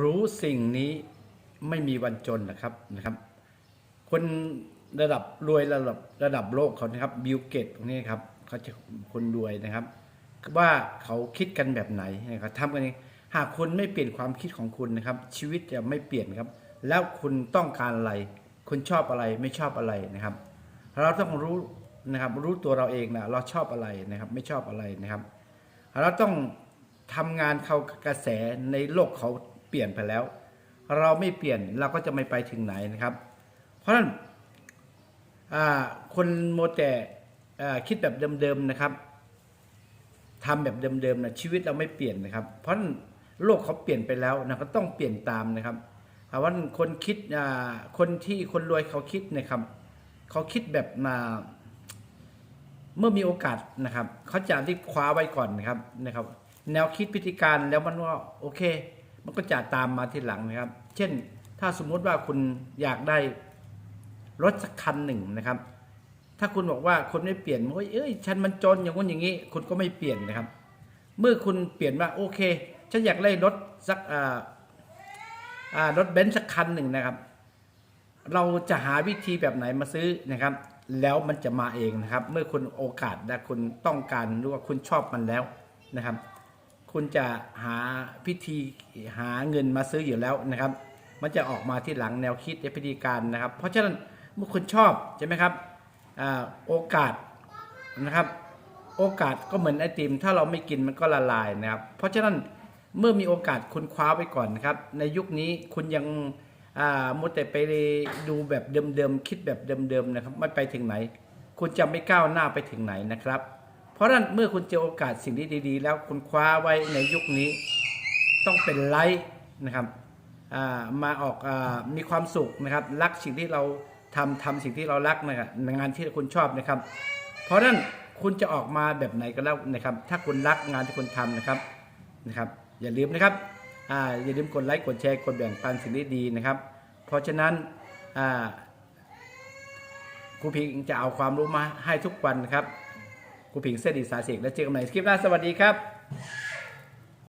รู้สิ่งนี้ไม่มีวันจนนะครับนะครับ คนระดับรวยระดับระดับโลกเขานะครับบิลเกตตรงนี้ครับเขาจะคนรวยนะครับ ว่าเขาคิดกันแบบไหนนะครับทำกันเองหากคุณไม่เปลี่ยนความคิดของคุณนะครับ ชีวิตจะไม่เปลี่ยนครับ แล้วคุณต้องการอะไร คุณชอบอะไรไม่ชอบอะไรนะครับ เราต้องรู้นะครับรู้ตัวเราเองนะเราชอบอะไรนะครับ ไม่ชอบอะไรนะครับ เราต้องทำงานเขากระแสในโลกเขา เปลี่ยนไปแล้ว เราไม่เปลี่ยนเราก็จะไม่ไปถึงไหนนะครับ เพราะฉะนั้นคนโมแต่คิดแบบเดิมๆนะครับทำแบบเดิมๆนะชีวิตเราไม่เปลี่ยนนะครับ เพราะนั้นโลกเขาเปลี่ยนไปแล้วนะก็ต้องเปลี่ยนตามนะครับเอาะว่าคนคิดคนที่คนรวยเขาคิดนะครับเขาคิดแบบมาเมื่อมีโอกาสนะครับเขาจะที่คว้าไว้ก่อนนะครับนะครับ แนวคิดพิธีการแล้วมันว่าโอเค มันก็จะตามมาทีหลังนะครับ เช่นถ้าสมมุติว่าคุณอยากได้รถสักคันหนึ่งนะครับ ถ้าคุณบอกว่าคุณไม่เปลี่ยนโอ้ยเอ้ยฉันมันจนอย่างนู้นอย่างนี้ คุณก็ไม่เปลี่ยนนะครับ เมื่อคุณเปลี่ยนว่าโอเค ฉันอยากได้รถสักอ่าอ่ารถเบนซ์สักคันหนึ่งนะครับ เราจะหาวิธีแบบไหนมาซื้อนะครับ แล้วมันจะมาเองนะครับ เมื่อคุณโอกาสและคุณต้องการหรือว่าคุณชอบมันแล้วนะครับ คุณจะหาพิธีหาเงินมาซื้ออยู่แล้วนะครับ มันจะออกมาที่หลังแนวคิดและพิธีการนะครับ เพราะฉะนั้นเมื่อคุณชอบใช่ไหมครับอโอกาสนะครับ โอกาสก็เหมือนไอติม ถ้าเราไม่กินมันก็ละลายนะครับ เพราะฉะนั้นเมื่อมีโอกาสคุณคว้าไว้ก่อนนะครับ ในยุคนี้คุณยังอ่ามัวแต่ไปดูแบบเดิมๆคิดแบบเดิมๆนะครับไม่ไปถึงไหน คุณจะไม่ก้าวหน้าไปถึงไหนนะครับ ราะฉะนั้นเมื่อคุณเจอโอกาสสิ่งที่ดีๆ แล้วคุณคว้าไว้ในยุคนี้ต้องเป็นไลท์นะครับามาออกอมีความสุขนะครับ รักสิ่งที่เราทำทำสิ่งที่เรารักนะครับงานที่คุณชอบนะครับ เพราะฉะนั้นคุณจะออกมาแบบไหนก็แล้วนะครับ ถ้าคุณรักงานที่คุณทำนะครับนะครับ อย่าลืมนะครับออย่าลืมกดไลค์กดแชร์กดแบ่งปันสิ่งที่ดีนะครับ เพราะฉะนั้นครูพิงจะเอาความรู้มาให้ทุกวันนะครับ ครูผิงเสดีสาเสกและเจอกันใหม่คลิปหน้าสวัสดีครับ